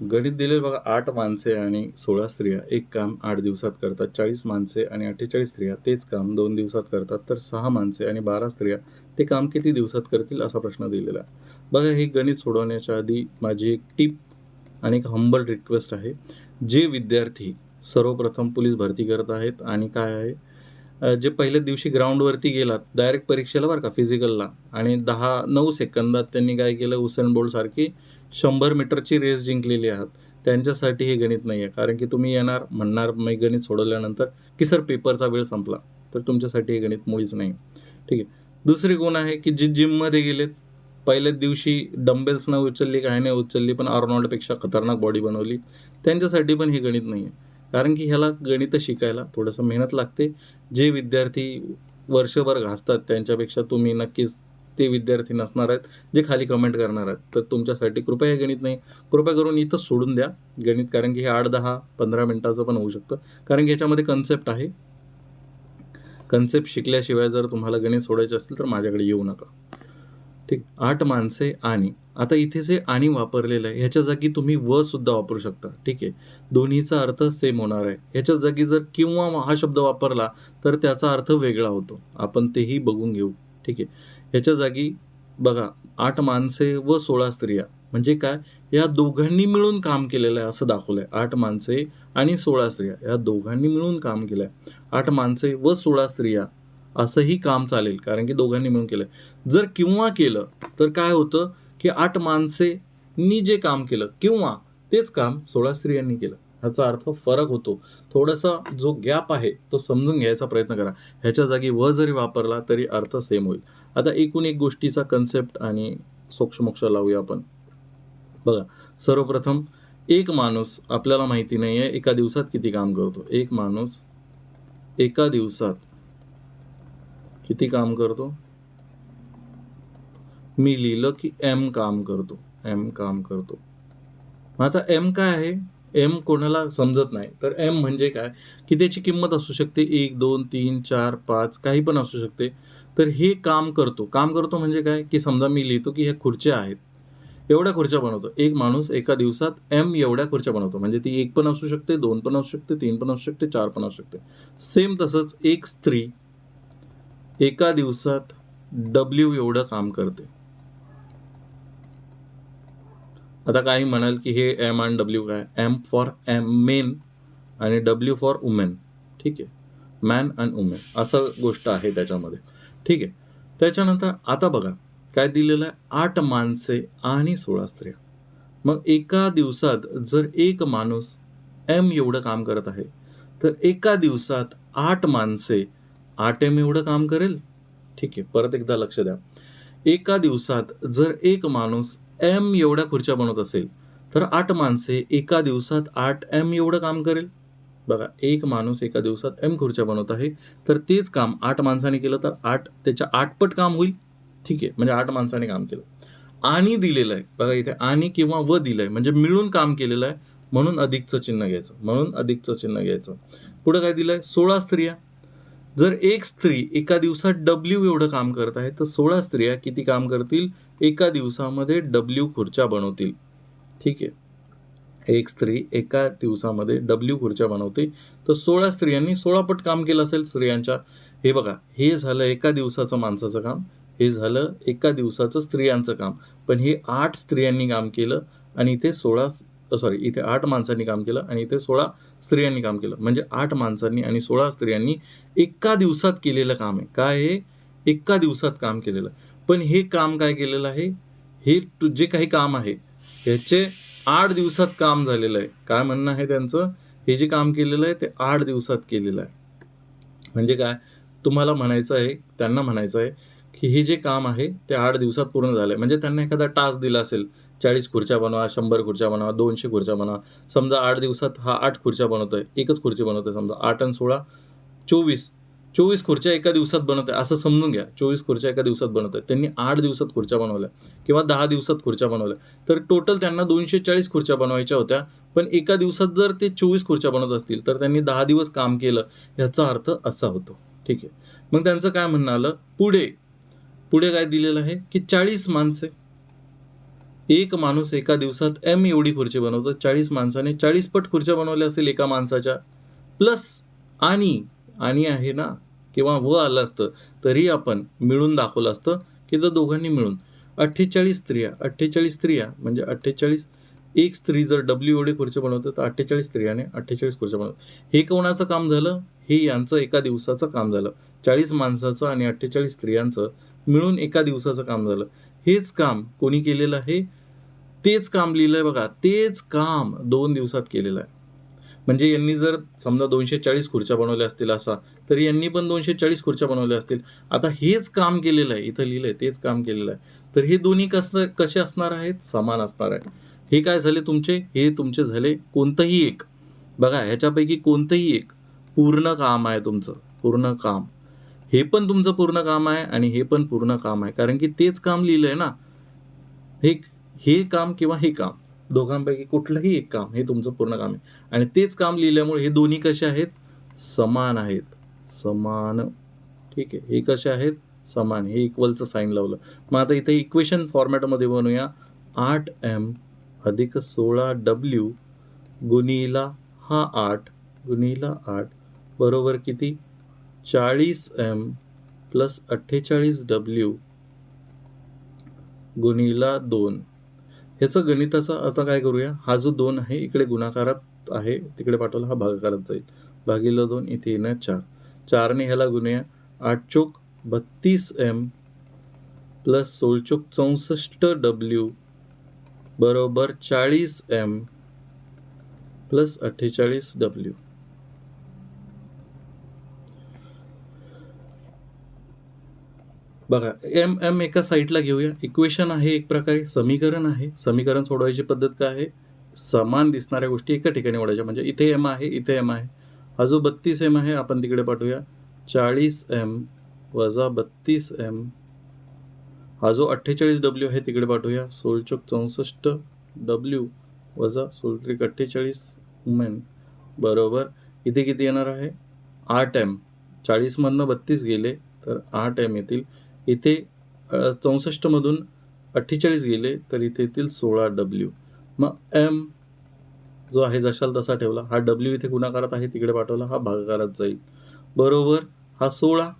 गणित दिलेले बघा आठ माणसे आणि सोळा स्त्रिया. एक काम आठ दिवसात करतात चाळीस माणसे आणि अठ्ठेचाळीस स्त्रिया. तेच काम दोन दिवसात करतात तर सहा माणसे आणि बारा स्त्रिया. ते काम किती दिवसात करतील असा प्रश्न दिलेला. आहे बघा हे गणित सोडवण्याच्या आधी माझी एक टीप आणि एक हंबल रिक्वेस्ट आहे. जे विद्यार्थी सर्वप्रथम पोलीस भरती करत आहेत आणि काय आहे? जे पहिल्या दिवशी ग्राउंडवरती गेलात डायरेक्ट परीक्षेला बरं का फिजिकलला आणि दहा नऊ सेकंदात त्यांनी काय केलं? उसेन बोल्टसारखी शंभर मीटरची रेस जिंकलेली आहात. त्यांच्यासाठी हे गणित नाही आहे कारण की तुम्ही येणार म्हणणार मी गणित सोडवल्यानंतर की सर पेपरचा वेळ संपला. तर तुमच्यासाठी हे गणित मुळीच नाही ठीक आहे. दुसरी कोण आहे की जी जिममध्ये गेलेत पहिल्याच दिवशी डंबेल्स उचलली काय नाही उचलली पण आर्नॉल्डपेक्षा खतरनाक बॉडी बनवली. त्यांच्यासाठी पण हे गणित नाही आहे कारण की ह्याला गणित शिकायला थोडंसं मेहनत लागते. जे विद्यार्थी वर्षभर घासतात त्यांच्यापेक्षा तुम्ही नक्कीच ते विद्यार्थी नसणार आहेत जे खाली कमेंट करणार आहेत. तर तुमच्यासाठी कृपया हे गणित नाही कृपया करून इथं सोडून द्या गणित कारण की हे आठ दहा पंधरा मिनटाचं पण होऊ शकतं. कारण की ह्याच्यामध्ये कन्सेप्ट आहे. कन्सेप्ट शिकल्याशिवाय जर तुम्हाला गणित सोडायचे असेल तर माझ्याकडे येऊ नका. ठीक आठ माणसे आणि आता इथे जे आणि वापरलेलं आहे ह्याच्या जागी तुम्ही व सुद्धा वापरू शकता. ठीक आहे दोन्हीचा अर्थ सेम होणार आहे. ह्याच्या जागी जर किंवा हा शब्द वापरला तर त्याचा अर्थ वेगळा होतो. आपण तेही बघून घेऊ. ठीक आहे ह्याच्या जागी बघा आठ माणसे व सोळा स्त्रिया. म्हणजे काय? या दोघांनी मिळून काम केलेलं आहे असं दाखवलं आहे आठ माणसे आणि सोळा स्त्रिया. या दोघांनी मिळून काम केलं आहे आठ माणसे व सोळा स्त्रिया. असंही काम चालेल कारण की दोघांनी मिळून केलं आहे जर किंवा केलं तर काय होतं की आठ माणसेनी जे काम केलं किंवा तेच काम सोळा स्त्रियांनी केलं. ह्याचा अर्थ फरक होतो. थोडासा जो गॅप आहे तो समजून घ्यायचा प्रयत्न करा. ह्याच्या जागी व जरी वापरला तरी अर्थ सेम होईल. आता एकूण एक गोष्टीचा कन्सेप्ट आणि सोक्षमोक्ष लावूया आपण. बघा सर्वप्रथम एक माणूस आपल्याला माहिती नाही आहे एका दिवसात किती काम करतो. एक माणूस एका दिवसात किती काम करतो? मी लिहिलं की एम काम करतो. एम काम करतो. आता एम काय आहे? एम कोणाला समजत नाही. तर एम म्हणजे काय? की त्याची किंमत असू शकते एक दोन तीन चार पाच काही पण असू शकते. तर हे काम करतो. काम करतो म्हणजे काय? की समजा मी लिहितो की ह्या खुर्च्या आहेत. एवढ्या खुर्च्या बनवतो. एक माणूस एका दिवसात एम एवढ्या खुर्च्या बनवतो. म्हणजे ती एक पण असू शकते दोन पण असू शकते तीन पण असू शकते चार पण असू शकते. सेम तसंच एक स्त्री एका दिवसात डब्ल्यू एवढं काम करते. आता काही म्हणाल की हे एम आणि डब्ल्यू काय? एम फॉर एम मेन आणि डब्ल्यू फॉर वुमेन ठीक आहे. मॅन अँड वुमेन असं गोष्ट आहे त्याच्यामध्ये. ठीक आहे. त्याच्यानंतर आता बघा. काय दिलेलं आहे? आठ माणसे आणि सोळा स्त्रिया. मग एका दिवसात जर एक माणूस एम एवढं काम करत आहे तर एका दिवसात आठ माणसे आठ एम एवढं काम करेल? ठीक आहे. परत एकदा लक्ष द्या. एका दिवसात जर एक माणूस एम एवढ्या खुर्च्या बनवत असेल तर आठ माणसे एका दिवसात आठ एम एवढं काम करेल. बघा एक माणूस एका दिवसात एम खुर्च्या बनवत आहे तर तेच काम आठ माणसाने केलं तर आठ त्याच्या आठपट काम होईल. ठीक आहे म्हणजे आठ माणसाने काम केलं. आणि दिलेलं आहे बघा इथे आणि किंवा व दिलं आहे म्हणजे मिळून काम केलेलं आहे म्हणून अधिकचं चिन्ह घ्यायचं म्हणून अधिकचं चिन्ह घ्यायचं. पुढं काय दिलं आहे सोळा स्त्रिया. जर एक स्त्री एका दिवसात डब्ल्यू एवढं काम करत आहे तर सोळा स्त्रिया किती काम करतील? एका दिवसामध्ये डब्ल्यू खुर्च्या बनवतील. ठीक आहे. एक स्त्री एका दिवसामध्ये डब्ल्यू खुर्च्या बनवते. तर सोळा स्त्रियांनी सोळा पट काम केलं असेल स्त्रियांच्या. हे बघा हे झालं एका दिवसाचं माणसाचं काम हे झालं एका दिवसाचं स्त्रियांचं काम. पण हे आठ स्त्रियांनी काम केलं आणि इथे सोळा सॉरी इथे आठ माणसांनी काम केलं आणि इथे सोळा स्त्रियांनी काम केलं. म्हणजे आठ माणसांनी आणि सोळा स्त्रियांनी एका दिवसात केलेलं काम आहे. काय हे एका दिवसात काम केलेलं. पण हे काम काय केलेलं आहे? हे जे काही काम आहे ह्याचे आठ दिवसात काम झालेलं आहे. काय म्हणणं आहे त्यांचं? हे जे काम केलेलं आहे ते आठ दिवसात केलेलं आहे. म्हणजे काय? तुम्हाला म्हणायचं आहे त्यांना म्हणायचं आहे की हे जे काम आहे ते आठ दिवसात पूर्ण झालं आहे म्हणजे त्यांना एखादा टास्क दिला असेल चाळीस खुर्च्या बनवा शंभर खुर्च्या बनवा दोनशे खुर्च्या बनवा. समजा आठ दिवसात हा आठ खुर्च्या बनवतो आहे एकच खुर्ची बनवतोय समजा आठ आणि सोळा चोवीस. चोवीस खुर्च्या एका दिवसात बनवत आहे असं समजून घ्या. चोवीस खुर्च्या एका दिवसात बनवत आहे त्यांनी आठ दिवसात खुर्च्या बनवल्या किंवा दहा दिवसात खुर्च्या बनवल्या. तर टोटल त्यांना दोनशे चाळीस खुर्च्या बनवायच्या होत्या. पण एका दिवसात जर ते चोवीस खुर्च्या बनवत असतील तर त्यांनी दहा दिवस काम केलं याचा अर्थ असा होतो. ठीक आहे. मग त्यांचं काय म्हणणं आलं? पुढे पुढे काय दिलेलं आहे? की चाळीस माणसे. एक माणूस एका दिवसात एम एवढी खुर्ची बनवतो. चाळीस माणसाने चाळीस पट खुर्च्या बनवल्या असेल एका माणसाच्या. प्लस आणि आणि आहे ना किंवा व आलं असतं तरी आपण मिळून दाखवलं असतं की जर दोघांनी मिळून. अठ्ठेचाळीस स्त्रिया. अठ्ठेचाळीस स्त्रिया म्हणजे अठ्ठेचाळीस. एक स्त्री जर डब्ल्यू एवढी खुर्ची बनवते तर अठ्ठेचाळीस स्त्रियाने अठ्ठेचाळीस खुर्च्या बनवतात हे कोणाचं काम झालं? हे यांचं एका दिवसाचं काम झालं. चाळीस माणसाचं आणि अठ्ठेचाळीस स्त्रियांचं मिळून एका दिवसाचं काम झालं. हेच काम कोणी केलेलं आहे? तेच काम लिहिलं आहे बघा. तेच काम दोन दिवसात केलेलं आहे. म्हणजे यांनी जर समजा दोनशे चाळीस खुर्च्या बनवल्या असतील असा तर यांनी पण दोनशे चाळीस खुर्च्या बनवल्या असतील. आता हेच काम केलेलं आहे. इथं लिहिलंय तेच काम केलेलं आहे. तर हे दोन्ही कसं कसे असणार आहेत? समान असणार आहे हे काय झाले तुमचे? हे तुमचे झाले कोणतंही एक. बघा ह्याच्यापैकी कोणतंही एक पूर्ण काम आहे तुमचं. पूर्ण काम. हे पण तुमचं पूर्ण काम आहे आणि हे पण पूर्ण काम आहे. कारण की तेच काम लिहिलंय ना. हे हे काम किंवा हे काम. दोघांपैकी कुठलंही एक काम हे तुमचं पूर्ण काम आहे. आणि तेच काम लिहिल्यामुळे हे दोन्ही कसे आहेत? समान आहेत. समान ठीक आहे. हे कसे आहेत? समान. हे इक्वलचं साईन लावलं. मग आता इथे इक्वेशन फॉर्मॅटमध्ये बनवूया. आठ एम अधिक सोळा डब्ल्यू गुणिला हा आठ गुणिला आठ बरोबर किती? चाळीस एम प्लस अठ्ठेचाळीस डब्ल्यू गुणिला दोन. ह्याचं गणिताचं आता काय करूया? हा जो दोन आहे इकडे गुणाकारात आहे तिकडे पाठवला हा भागाकारात जाईल. भागिलं दोन इथे येणं चार. चारने ह्याला गुणूया. आठ चोक बत्तीस एम प्लस सोळचोक चौसष्ट डब्ल्यू बरोबर चाळीस एम प्लस अठ्ठेचाळीस डब्ल्यू. बघा एम एम एका साईडला घेऊया. इक्वेशन आहे एक प्रकारे समीकरण आहे. समीकरण सोडवायची पद्धत काय आहे? समान दिसणाऱ्या गोष्टी एका ठिकाणी ओढायच्या. म्हणजे इथे एम आहे इथे एम आहे. हा जो बत्तीस एम आहे आपण तिकडे पाठवूया. चाळीस एम वजा बत्तीस एम हा जो अठ्ठेचाळीस डब्ल्यू आहे तिकडे पाठवूया. सोलचोक चौसष्ट डब्ल्यू वजा सोलत्रिक अठ्ठेचाळीस उमेन बरोबर? इथे किती येणार आहे? आठ एम चाळीसमधनं बत्तीस गेले तर आठ एम येतील. इथे चौसष्टमधून अठ्ठेचाळीस गेले तर इथे येतील सोळा डब्ल्यू मग एम जो आहे जशाल तसा ठेवला. हा डब्ल्यू इथे गुणाकारात आहे तिकडे पाठवला हा भागाकारात जाईल. बरोबर हा सोळा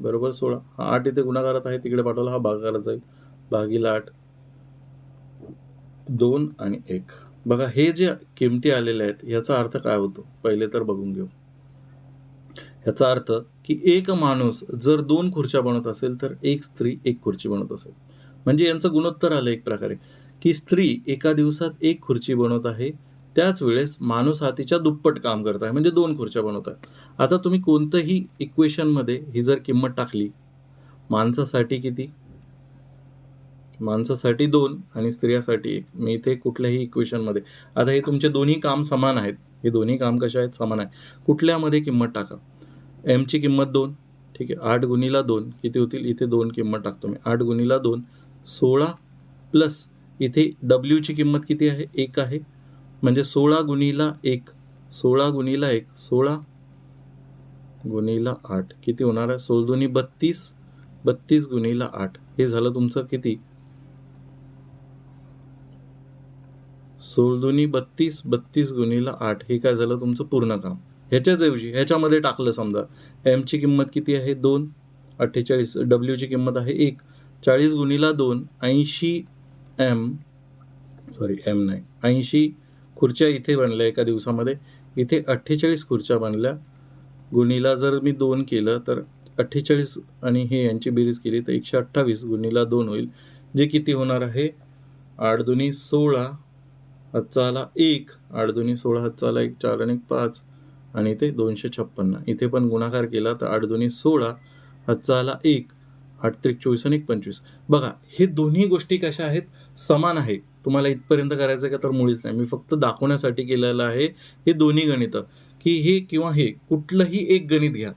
बरोबर सोळा. हा आठ इथे गुणाकारात आहे तिकडे पाठवला हा भागाकारात जाईल. भागीला आठ दोन आणि एक. बघा हे जे किमती आलेल्या आहेत याचा अर्थ काय होतो? पहिले तर बघून घेऊ. याचा अर्थ की एक माणूस जर दोन खुर्च्या बनवत असेल तर एक स्त्री एक खुर्ची बनवत असेल. म्हणजे यांचं गुणोत्तर आलं एक प्रकारे. की स्त्री एका दिवसात एक खुर्ची बनवत आहे त्याच वेळेस माणूस हा तिच्या दुप्पट काम करत आहे. म्हणजे दोन खुर्च्या बनवत आहे. आता तुम्ही कोणतंही इक्वेशनमध्ये ही जर किंमत टाकली माणसासाठी किती? माणसासाठी दोन आणि स्त्रियासाठी एक. मी इथे कुठल्याही इक्वेशनमध्ये आता हे तुमचे दोन्ही काम समान आहेत. हे दोन्ही काम कसे आहेत? समान आहे. कुठल्यामध्ये किंमत टाका. एमची किंमत दोन. ठीक आहे. आठ गुणीला दोन. किती होतील? इथे दोन किंमत टाकतो मी. आठ गुणीला दोन. सोळा प्लस इथे डब्ल्यूची किंमत किती आहे? एक आहे. म्हणजे सोळा गुणीला एक. सोळा गुणीला एक. सोळा गुणीला आठ. किती होणार आहे? सोळ दोन्ही बत्तीस. बत्तीस गुणीला आठ. हे झालं तुमचं किती? सोळ दोन्ही बत्तीस. बत्तीस गुणीला आठ. हे काय झालं? तुमचं पूर्ण काम. ह्याच्याचऐवजी ह्याच्यामध्ये टाकलं समजा एमची किंमत किती आहे? दोन. अठ्ठेचाळीस. डब्ल्यूची किंमत आहे एक. चाळीस गुणीला दोन ऐंशी एम सॉरी एम नाही. ऐंशी खुर्च्या इथे बनल्या एका दिवसामध्ये. इथे अठ्ठेचाळीस खुर्च्या बनल्या. गुणीला जर मी दोन केलं तर अठ्ठेचाळीस आणि हे यांची बेरीज केली तर एकशे अठ्ठावीस गुणीला दोन होईल. जे किती होणार आहे? आठ दोन्ही सोळा हातचा आला एक. आठ दोन्ही सोळा हातचा आला एक चार आणि एक पाच. आणि ते दोनशे छप्पन्न. इथे पण गुणाकार केला तर आठ दोन्ही सोळा हातचा आला एक आठ त्रिक चोवीस आणि एक पंचवीस. बघा हे दोन्ही गोष्टी कशा आहेत? समान आहे. तुम्हाला इथपर्यंत करायचं आहे का? तर मुळीच नाही. मी फक्त दाखवण्यासाठी केलेलं आहे हे दोन्ही गणितं. की हे किंवा हे कुठलंही एक गणित घ्या.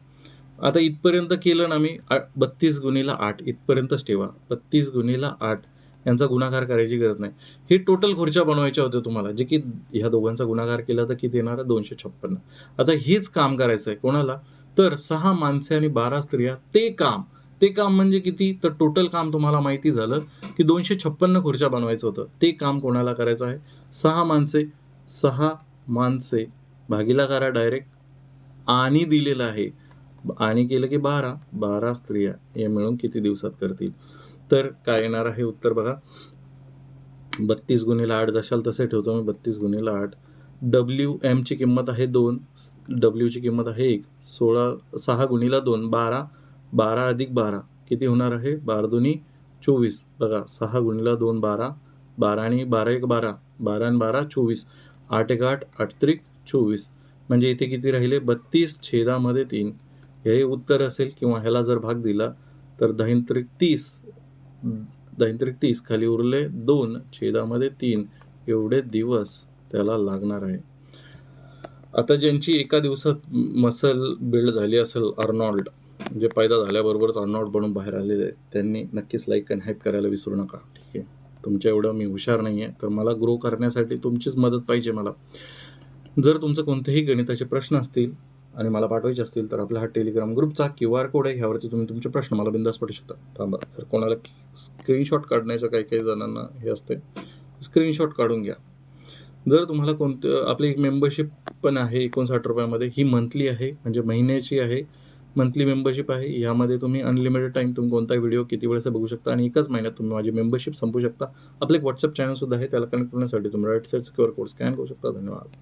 आता इथपर्यंत केलं ना मी बत्तीस गुणीला आठ. इथपर्यंतच ठेवा. बत्तीस गुणीला आठ. यांचा गुणाकार करायची गरज नाही. हे टोटल खुर्च्या बनवायच्या होत्या तुम्हाला जे की ह्या दोघांचा गुणाकार केला तर किती येणार? दोनशे छप्पन्न. आता हेच काम करायचं आहे कोणाला? तर सहा माणसे आणि बारा स्त्रिया ते काम. ते काम म्हणजे किती? तर टोटल काम तुम्हाला माहिती झालं की दोनशे छप्पन्न खुर्च्या बनवायचं होतं. ते काम कोणाला करायचं आहे? सहा माणसे सहा माणसे भागीला करा डायरेक्ट आणि दिलेलं आहे. आणि केलं की बारा. बारा स्त्रिया हे मिळून किती दिवसात करतील? तर काय येणार आहे? उत्तर बघा. बत्तीस गुणिले आठ जशाल तसे ठेवतो मी. बत्तीस गुणिले आठ. डब्ल्यू एमची किंमत आहे दोन. डब्ल्यूची किंमत आहे एक. सोळा सहा गुणिला दोन बारा. बारा अधिक बारा. किती होणार आहे? बारा दोन्ही चोवीस. बघा सहा गुणिला दोन बारा. बारा आणि बारा एक बारा. बारा आणि बारा चोवीस. आठ एक आठ अठत्रिक चोवीस. म्हणजे इथे किती राहिले? बत्तीस छेदामध्ये तीन. हे उत्तर असेल किंवा ह्याला जर भाग दिला तर दहिंत्रिक तीस. दहिंत्रिक तीस खाली उरले दोन छेदामध्ये तीन. एवढे दिवस त्याला लागणार आहे. आता ज्यांची एका दिवसात मसल बिल्ड झाली असेल अर्नॉल्ड म्हणजे पैदा झाल्याबरोबरच अर्नॉल्ड बनून बाहेर आलेले आहेत त्यांनी नक्कीच लाईक अँड हाईप करायला विसरू नका. ठीक आहे? तुमच्या एवढं मी हुशार नाही आहे तर मला ग्रो करण्यासाठी तुमचीच मदत पाहिजे मला. जर तुमचं कोणतेही गणिताचे प्रश्न असतील आणि मला पाठवायचे असतील तर आपला हा टेलिग्राम ग्रुपचा क्यू आर कोड आहे ह्यावरती तुम्ही तुमचे प्रश्न मला बिंदास पाठवू शकता. थांबा तर कोणाला स्क्रीनशॉट काढण्याचं काही काही जणांना हे असते स्क्रीनशॉट काढून घ्या. जर तुम्हाला कोणतं आपली एक मेंबरशिप पण आहे एकोणसाठ रुपयामध्ये ही मंथली आहे म्हणजे महिन्याची आहे मंथली मेंबरशिप आहे यामध्ये तुम्ही अनलिमिटेड टाईम तुम्ही कोणताही व्हिडिओ किती वेळेस बघू शकता आणि एकाच महिन्यात तुम्ही माझी मेंबरशिप संपू शकता. आपलं एक व्हॉट्सअप चॅनल सुद्धा आहे त्याला कनेक्ट करण्यासाठी तुम्ही right side Q R code scan करू शकता. धन्यवाद.